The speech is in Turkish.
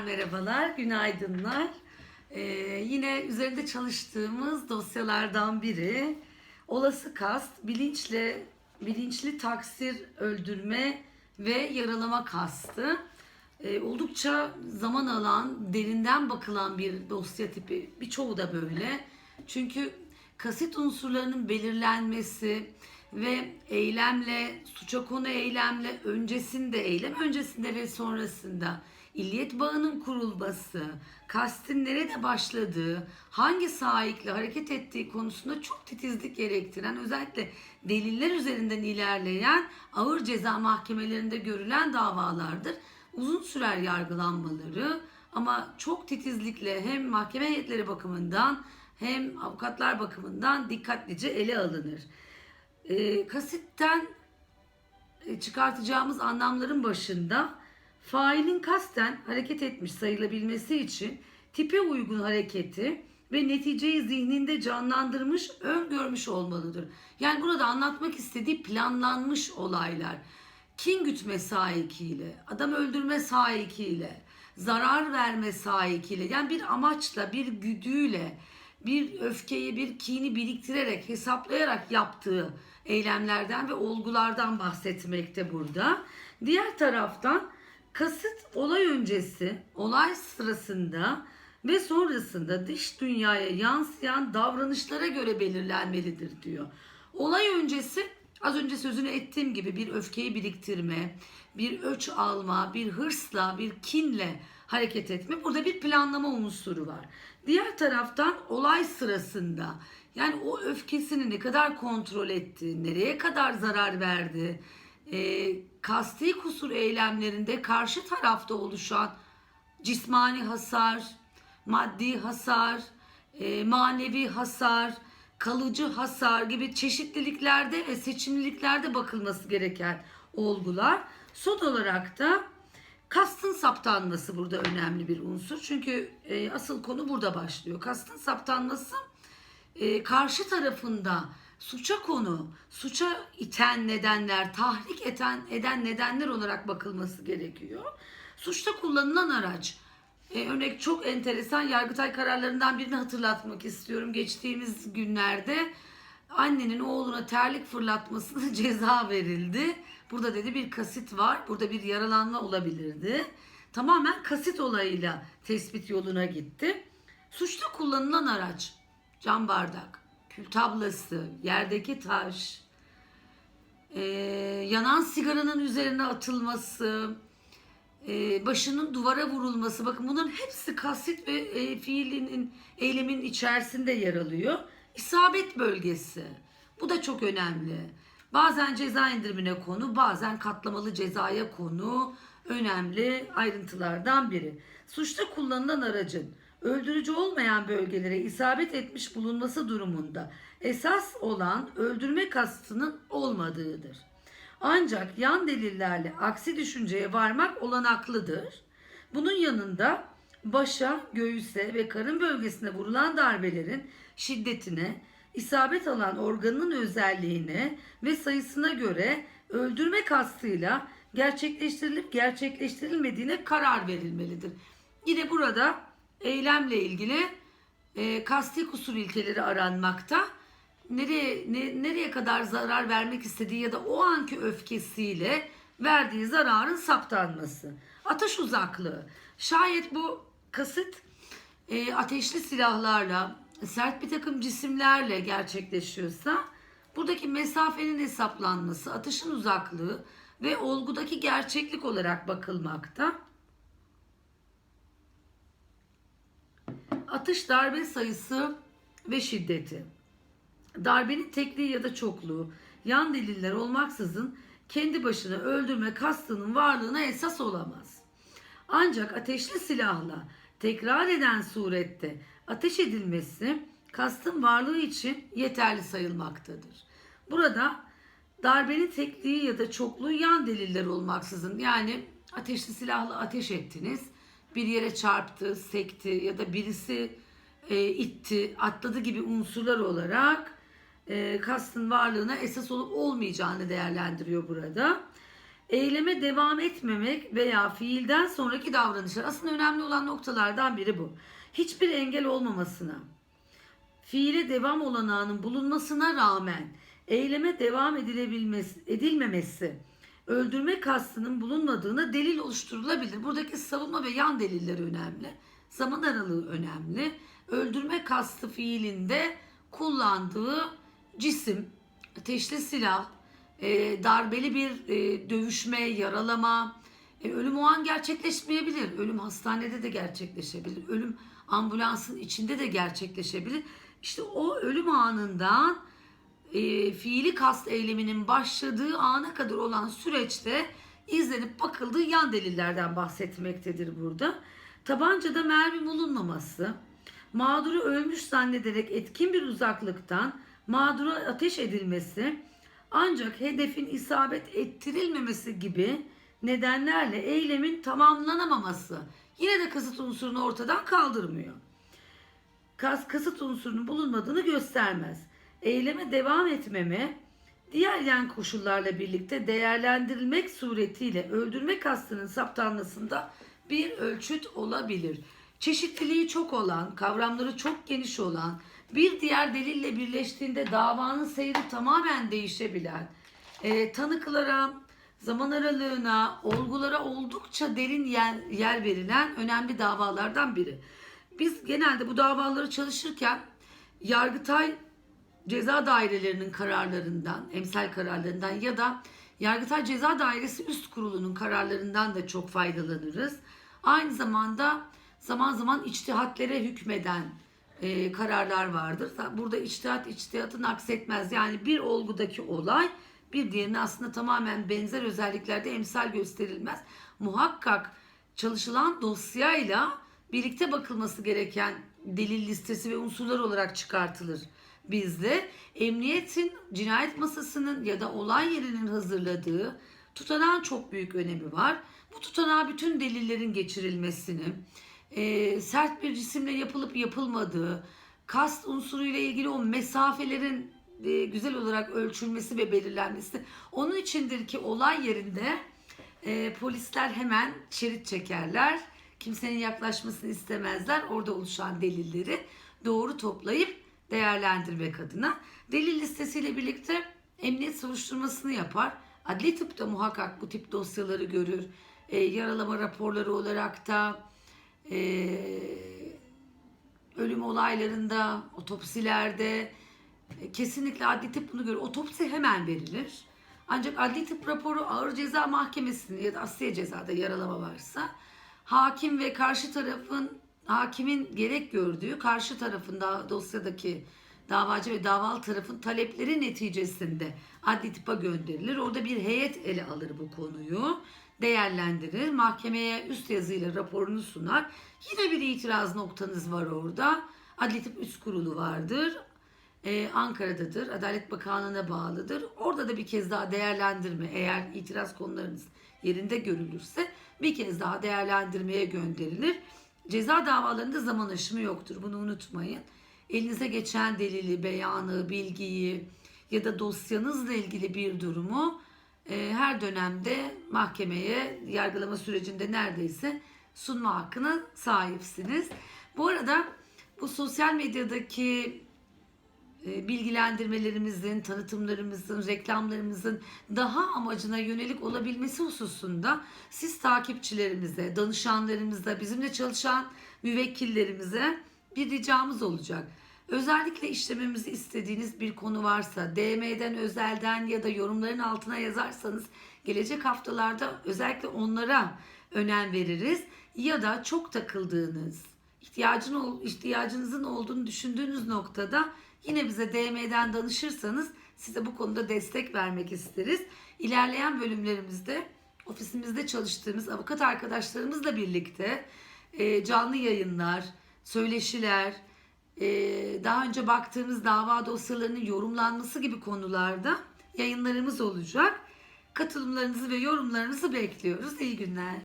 Tekrar merhabalar, günaydınlar. Ee, yine üzerinde çalıştığımız dosyalardan biri olası kast, bilinçle bilinçli taksir, öldürme ve yaralama kastı. Ee, oldukça zaman alan, derinden bakılan bir dosya tipi. Birçoğu da böyle. Çünkü kasit unsurlarının belirlenmesi ve eylemle, suça konu eylemle, öncesinde, eylem öncesinde ve sonrasında illiyet bağının kurulması, kastin nerede başladığı, hangi sahikle hareket ettiği konusunda çok titizlik gerektiren, özellikle deliller üzerinden ilerleyen ağır ceza mahkemelerinde görülen davalardır. Uzun sürer yargılanmaları ama çok titizlikle hem mahkeme heyetleri bakımından hem avukatlar bakımından dikkatlice ele alınır. E, kasitten çıkartacağımız anlamların başında failin kasten hareket etmiş sayılabilmesi için tipe uygun hareketi ve neticeyi zihninde canlandırmış, öngörmüş olmalıdır. Yani burada anlatmak istediği planlanmış olaylar. Kin gütme sahikiyle, adam öldürme sahikiyle, zarar verme sahikiyle yani bir amaçla, bir güdüyle, bir öfkeyi, bir kini biriktirerek, hesaplayarak yaptığı eylemlerden ve olgulardan bahsetmekte burada. Diğer taraftan kasıt olay öncesi, olay sırasında ve sonrasında dış dünyaya yansıyan davranışlara göre belirlenmelidir diyor. Olay öncesi az önce sözünü ettiğim gibi bir öfkeyi biriktirme, bir öç alma, bir hırsla, bir kinle hareket etme. Burada bir planlama unsuru var. Diğer taraftan olay sırasında yani o öfkesini ne kadar kontrol etti, nereye kadar zarar verdi, e, kasti kusur eylemlerinde karşı tarafta oluşan cismani hasar, maddi hasar, e, manevi hasar, kalıcı hasar gibi çeşitliliklerde ve seçimliliklerde bakılması gereken olgular. Son olarak da kastın saptanması burada önemli bir unsur. Çünkü e, asıl konu burada başlıyor. Kastın saptanması e, karşı tarafında suça konu, suça iten nedenler, tahrik eden, eden nedenler olarak bakılması gerekiyor. Suçta kullanılan araç. E, örnek çok enteresan Yargıtay kararlarından birini hatırlatmak istiyorum. Geçtiğimiz günlerde annenin oğluna terlik fırlatmasına ceza verildi. Burada dedi bir kasit var. Burada bir yaralanma olabilirdi. Tamamen kasit olayıyla tespit yoluna gitti. Suçta kullanılan araç cam bardak, kül tablası, yerdeki taş, e, yanan sigaranın üzerine atılması, e, başının duvara vurulması. Bakın bunların hepsi kasıt ve e, fiilinin, eylemin içerisinde yer alıyor. İsabet bölgesi. Bu da çok önemli. Bazen ceza indirimine konu, bazen katlamalı cezaya konu önemli ayrıntılardan biri. Suçta kullanılan aracın öldürücü olmayan bölgelere isabet etmiş bulunması durumunda esas olan öldürme kastının olmadığıdır. Ancak yan delillerle aksi düşünceye varmak olanaklıdır. Bunun yanında başa, göğüse ve karın bölgesine vurulan darbelerin şiddetine, isabet alan organın özelliğine ve sayısına göre öldürme kastıyla gerçekleştirilip gerçekleştirilmediğine karar verilmelidir. Yine burada eylemle ilgili e, kasti kusur ilkeleri aranmakta. Nereye ne, nereye kadar zarar vermek istediği ya da o anki öfkesiyle verdiği zararın saptanması. Atış uzaklığı. Şayet bu kasıt e, ateşli silahlarla, sert bir takım cisimlerle gerçekleşiyorsa buradaki mesafenin hesaplanması, atışın uzaklığı ve olgudaki gerçeklik olarak bakılmakta. Atış darbe sayısı ve şiddeti. Darbenin tekliği ya da çokluğu, yan deliller olmaksızın kendi başına öldürme kastının varlığına esas olamaz. Ancak ateşli silahla tekrar eden surette ateş edilmesi kastın varlığı için yeterli sayılmaktadır. Burada darbenin tekliği ya da çokluğu yan deliller olmaksızın yani ateşli silahla ateş ettiniz bir yere çarptı, sekti ya da birisi e, itti, atladı gibi unsurlar olarak e, kastın varlığına esas olup olmayacağını değerlendiriyor burada. Eyleme devam etmemek veya fiilden sonraki davranışlar. Aslında önemli olan noktalardan biri bu. Hiçbir engel olmamasına, fiile devam olanağının bulunmasına rağmen eyleme devam edilebilmesi, edilmemesi, öldürme kastının bulunmadığına delil oluşturulabilir. Buradaki savunma ve yan delilleri önemli. Zaman aralığı önemli. Öldürme kastı fiilinde kullandığı cisim, ateşli silah, e, darbeli bir e, dövüşme, yaralama, e, ölüm o an gerçekleşmeyebilir. Ölüm hastanede de gerçekleşebilir. Ölüm ambulansın içinde de gerçekleşebilir. İşte o ölüm anından e, fiili kast eyleminin başladığı ana kadar olan süreçte izlenip bakıldığı yan delillerden bahsetmektedir burada. Tabancada mermi bulunmaması, mağduru ölmüş zannederek etkin bir uzaklıktan mağdura ateş edilmesi, ancak hedefin isabet ettirilmemesi gibi nedenlerle eylemin tamamlanamaması yine de kasıt unsurunu ortadan kaldırmıyor. Kas, kasıt unsurunun bulunmadığını göstermez. Eyleme devam etmeme diğer yan koşullarla birlikte değerlendirilmek suretiyle öldürme kastının saptanmasında bir ölçüt olabilir. Çeşitliliği çok olan, kavramları çok geniş olan, bir diğer delille birleştiğinde davanın seyri tamamen değişebilen, e, tanıklara, zaman aralığına, olgulara oldukça derin yer, yer verilen önemli davalardan biri. Biz genelde bu davaları çalışırken Yargıtay ceza dairelerinin kararlarından, emsal kararlarından ya da Yargıtay Ceza Dairesi Üst Kurulu'nun kararlarından da çok faydalanırız. Aynı zamanda zaman zaman içtihatlere hükmeden e, kararlar vardır. Burada içtihat içtihatın aksetmez. Yani bir olgudaki olay bir diğerine aslında tamamen benzer özelliklerde emsal gösterilmez. Muhakkak çalışılan dosyayla birlikte bakılması gereken delil listesi ve unsurlar olarak çıkartılır bizde. Emniyetin cinayet masasının ya da olay yerinin hazırladığı tutanağın çok büyük önemi var. Bu tutanağa bütün delillerin geçirilmesini, e, sert bir cisimle yapılıp yapılmadığı, kast unsuruyla ilgili o mesafelerin e, güzel olarak ölçülmesi ve belirlenmesi. Onun içindir ki olay yerinde e, polisler hemen şerit çekerler. Kimsenin yaklaşmasını istemezler. Orada oluşan delilleri doğru toplayıp değerlendirmek adına. Delil listesiyle birlikte emniyet soruşturmasını yapar. Adli tıp da muhakkak bu tip dosyaları görür. E, yaralama raporları olarak da e, ölüm olaylarında, otopsilerde e, kesinlikle adli tıp bunu görür. Otopsi hemen verilir. Ancak adli tıp raporu ağır ceza mahkemesinde ya da asliye cezada yaralama varsa hakim ve karşı tarafın hakimin gerek gördüğü karşı tarafında dosyadaki davacı ve davalı tarafın talepleri neticesinde adli tıpa gönderilir. Orada bir heyet ele alır bu konuyu değerlendirir. Mahkemeye üst yazıyla raporunu sunar. Yine bir itiraz noktanız var orada. Adli Tıp Üst Kurulu vardır. Ee, Ankara'dadır. Adalet Bakanlığı'na bağlıdır. Orada da bir kez daha değerlendirme eğer itiraz konularınız yerinde görülürse bir kez daha değerlendirmeye gönderilir. Ceza davalarında zaman aşımı yoktur. Bunu unutmayın. Elinize geçen delili, beyanı, bilgiyi ya da dosyanızla ilgili bir durumu e, her dönemde mahkemeye yargılama sürecinde neredeyse sunma hakkına sahipsiniz. Bu arada bu sosyal medyadaki bilgilendirmelerimizin, tanıtımlarımızın, reklamlarımızın daha amacına yönelik olabilmesi hususunda siz takipçilerimize, danışanlarımıza, bizimle çalışan müvekkillerimize bir ricamız olacak. Özellikle işlememizi istediğiniz bir konu varsa DM'den, özelden ya da yorumların altına yazarsanız gelecek haftalarda özellikle onlara önem veririz. Ya da çok takıldığınız, ihtiyacın ihtiyacınızın olduğunu düşündüğünüz noktada yine bize DM'den danışırsanız size bu konuda destek vermek isteriz. İlerleyen bölümlerimizde ofisimizde çalıştığımız avukat arkadaşlarımızla birlikte e, canlı yayınlar, söyleşiler, e, daha önce baktığımız dava dosyalarının yorumlanması gibi konularda yayınlarımız olacak. Katılımlarınızı ve yorumlarınızı bekliyoruz. İyi günler.